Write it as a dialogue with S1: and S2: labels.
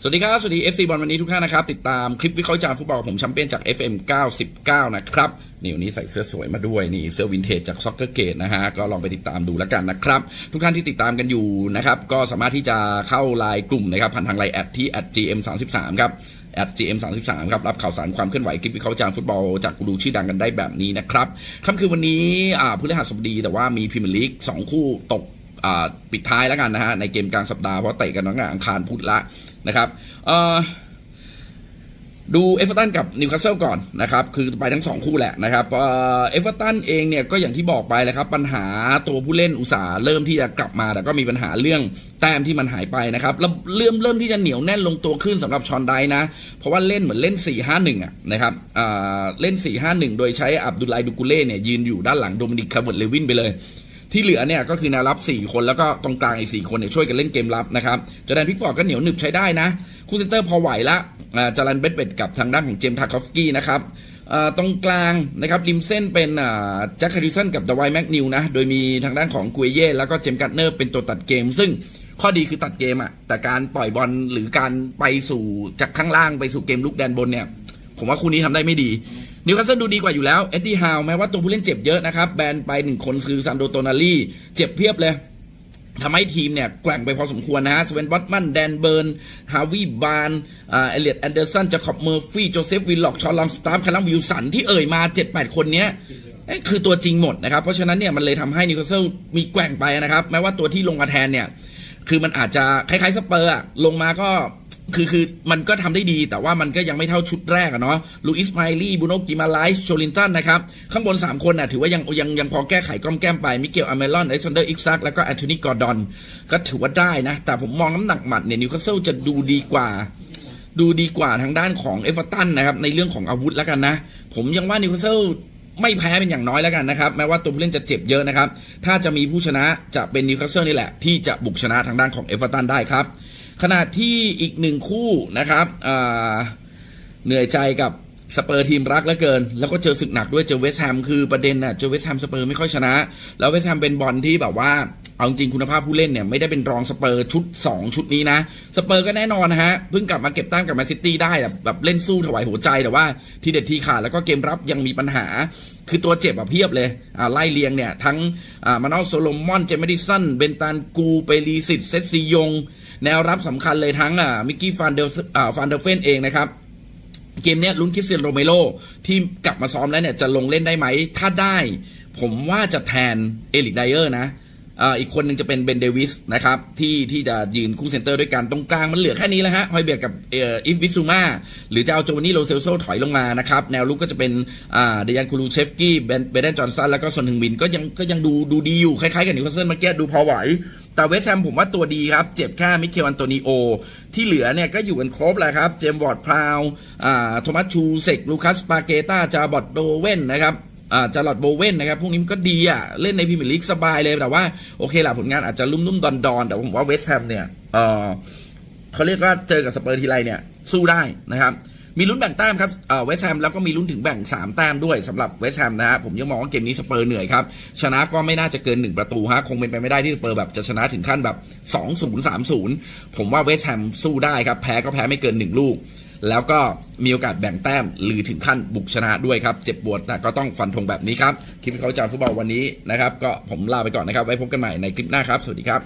S1: สวัสดีครับ สวัสดี FC บอลวันนี้ทุกท่านนะครับ ติดตามคลิปวิเคราะห์จารฟุตบอลผมแชมเปี้ยนจาก FM 99 นะครับ นี่วันนี้ใส่เสื้อสวยมาด้วย นี่เสื้อวินเทจจากซ็อกเกอร์เกตนะฮะ ก็ลองไปติดตามดูแล้วกันนะครับ ทุกท่านที่ติดตามกันอยู่นะครับ ก็สามารถที่จะเข้าไลน์กลุ่มนะครับ ผ่านทางไลน์แอดที่ @gm33 ครับ gm33 ครับ รับข่าวสารความเคลื่อนไหวคลิปวิเคราะห์จารฟุตบอลจากกูรูชื่อดังกันได้แบบนี้นะครับค่ำคืนวันนี้อ่าพฤหัสบดีแต่ว่ามีพรีเมียร์ลีกสองคู่ตกอ่ ปิดท้ายแล้วกันนะฮะในเกมกลางสัปดาห์เพราะเตะกันตั้งแต่อังคารพุธละนะครับดูเอฟเวอร์ตันกับนิวคาสเซิลก่อนนะครับคือไปทั้งสองคู่แหละนะครับเอฟเวอร์ตันเองเนี่ยก็อย่างที่บอกไปเลยครับปัญหาตัวผู้เล่นอุตสาห์เริ่มที่จะกลับมาแต่ก็มีปัญหาเรื่องแต้มที่มันหายไปนะครับแล้วเริ่มเริ่มที่จะเหนียวแน่นลงตัวขึ้นสำหรับชอนไดนะ เพราะว่าเล่นเหมือนเล่น 4-5-1อะนะครับอ่าเล่น 4-5-1 โดยใช้อับดุลไลดูกุเล่เนี่ยยืนอยู่ด้านหลังโดมินิกคาร์เวิร์ดเลวินไปเลย ที่เหลือเนี่ยก็คือแนวรับ 4 คนแล้วก็ตรงกลางอีก4คนเนี่ยช่วยกันเล่นเกมรับนะครับจอแดนพิกฟอร์ดก็เหนียวหนึบใช้ได้นะ คู่เซนเตอร์พอไหวละจารันเบดเบดกับทางด้านของเจมส์ทาคอฟสกี้นะครับตรงกลางนะครับริมเส้นเป็นแจ็คคาริสันกับดวายแมกนิวนะ โดยมีทางด้านของกุยเย่แล้วก็เจมส์กัตเนอร์เป็นตัวตัดเกม ซึ่งข้อดีคือตัดเกมอะแต่การปล่อยบอลหรือการไปสู่จากข้างล่างไปสู่เกมลุกแดนบนเนี่ย ผมว่าคู่นี้ทำได้ไม่ดี นิวคาสเซิลดูดีกว่าอยู่แล้ว เอ็ดดี้ฮาวแม้ว่าตัวผู้เล่นเจ็บเยอะนะครับ แบนไปหนึ่งคนคือซันโดโตนาลีเจ็บเพียบเลยทำให้ทีมเนี่ยแกว่งไปพอสมควรนะฮะสเวนบอตมัน แดนเบิร์น ฮาวิบานเอเลียดแอนเดอร์สันจาคอบเมอร์ฟี่ โจเซฟ วิลล็อก ชอลลองสตาร์ฟคารัมวิลสัน ที่เอ่ยมา 7-8 คนเนี้ยคือตัวจริงหมดนะครับ เพราะฉะนั้นเนี่ยมันเลยทำให้นิวคาสเซิลมีแกว่งไปนะครับ แม้ว่าตัวที่ลงมาแทนเนี่ย คือมันอาจจะคล้ายๆสเปอร์ลงมาก็ คือคือมันก็ทำได้ดีแต่ว่ามันก็ยังไม่เท่าชุดแรกอะเนาะลูอิสไมลี่บูโนกิมาไลส์โชลินตันนะครับ ข้างบน 3 คนน่ะถือว่ายังยังยังพอแก้ไขกล้อมแก้มไป มิเกลอเมรอน อเล็กซานเดอร์ อิกซัก แล้วก็แอนโทนีกอร์ดอน ก็ถือว่าได้นะ แต่ผมมองน้ำหนักหมัดเนี่ยนิวคาสเซิลจะดูดีกว่า ดูดีกว่าทางด้านของเอฟเวอร์ตันนะครับในเรื่องของอาวุธแล้วกันนะ ผมยังว่านิวคาสเซิลไม่แพ้เป็นอย่างน้อยแล้วกันนะครับ แม้ว่าตัวผู้เล่นจะเจ็บเยอะนะครับ ถ้าจะมีผู้ชนะจะเป็นนิวคาสเซิลนี่แหละ ที่จะบุกชนะทางด้านของเอเวอร์ตันได้ครับ ขณะที่อีกหนึ่งคู่นะครับเหนื่อยใจกับสเปอร์ทีมรักเหลือเกิน แล้วก็เจอศึกหนักด้วยเจอเวสต์แฮมคือประเด็นน่ะเจอเวสต์แฮมสเปอร์ไม่ค่อยชนะ แล้วเวสต์แฮมเป็นบอลที่แบบว่าเอาจริงคุณภาพผู้เล่นเนี่ยไม่ได้เป็นรองสเปอร์ชุด 2 ชุดนี้นะ สเปอร์ก็แน่นอนนะฮะเพิ่งกลับมาเก็บแต้มกับแมนซิตี้ได้แบบแบบเล่นสู้ถวายหัวใจแต่ว่าทีเด็ดทีขาดแล้วก็เกมรับยังมีปัญหา คือตัวเจ็บอะเพียบเลยอ่าไล่เลียงเนี่ย ทั้งอ่ามานาโซโลมอนเจมิดิสันเบนตานกูเปรีสิตเซตซียง แนวรับสำคัญเลยทั้งอ่ามิกกี้ฟานเดลฟานเดลเฟนเองนะครับเกมนี้ลุ้นคริสเตียนโรเมโรที่กลับมาซ้อมแล้วเนี่ยจะลงเล่นได้ไหม ถ้าได้ ผมว่าจะแทนเอลิกไดเออร์นะ อีกคนหนึ่งจะเป็นเบนเดวิสนะครับที่ที่จะยืนคู่เซนเตอร์ด้วยกันตรงกลางมันเหลือแค่นี้แล้วฮะฮอยเบียร์กับอิฟวิซูมาหรือจะเอาโจวานี่โรเซลโซถอยลงมานะครับ แนวลุกก็จะเป็นเดยันคูลูเชฟกี้เบนเบเดนจอห์นสันแล้วก็ซอนฮึงมินก็ยังก็ยังดูดูดีอยู่ คล้ายๆกับนิวคาสเซิลเมื่อกี้ดูพอไหว แต่เวสแฮมผมว่าตัวดีครับ เจ็บแค่มิเคลอันโตนิโอ ที่เหลือเนี่ยก็อยู่กันครบแหละครับ เจมส์วอร์ดพราวโทมัสชูเซกลูคัสปาเกตาจาบอดโดเว่นนะครับ จารลอดโบเว่นนะครับ พวกนี้มันก็ดีอะ เล่นในพรีเมียร์ลีกสบายเลย แต่ว่า โอเคล่ะผลงานอาจจะลุ่มๆ ดอนๆ แต่ผมว่าเวสต์แฮมเนี่ยเออเขาเรียกว่าเจอกับสเปอร์ทีไรเนี่ย สู้ได้นะครับ มีลุ้นแบ่งแต้มครับเวสต์แฮมแล้วก็มีลุ้นถึงแบ่ง 3 แต้มด้วยสำหรับเวสต์แฮมนะฮะผมยังมองว่าเกมนี้สเปอร์เหนื่อยครับ ชนะก็ไม่น่าจะเกิน 1 ประตูฮะคงเป็นไปไม่ได้ที่สเปอร์แบบจะชนะถึงขั้นแบบ 2-0 3-0 ผมว่าเวสต์แฮมสู้ได้ครับแพ้ก็แพ้ไม่เกิน 1 ลูก แล้วก็มีโอกาสแบ่งแต้ม หรือถึงขั้นบุกชนะด้วยครับ เจ็บปวดแต่ก็ต้องฟันธงแบบนี้ครับ คลิปเคราจารฟุตบอลวันนี้นะครับ ก็ผมลาไปก่อนนะครับ ไว้พบกันใหม่ในคลิปหน้าครับ สวัสดีครับ